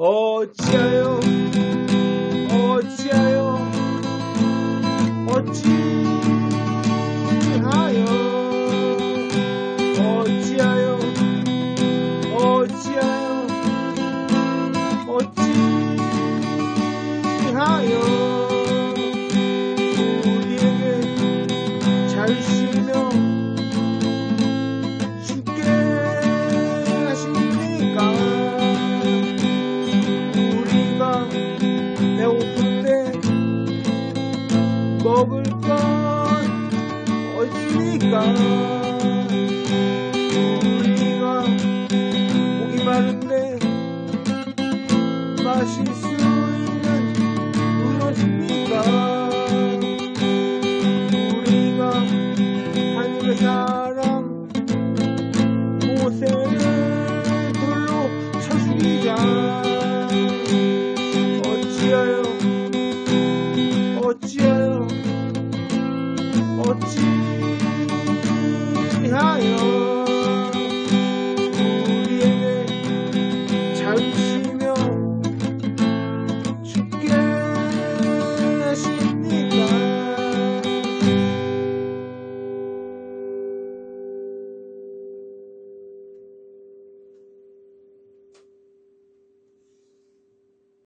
어찌하여 어찌하여 어찌하여 어찌하여 어찌하여 어찌하여 우리에게 잘쉬 먹을 건 없으니까? 우리가 목이 마른데 마실 수 Lord Jesus.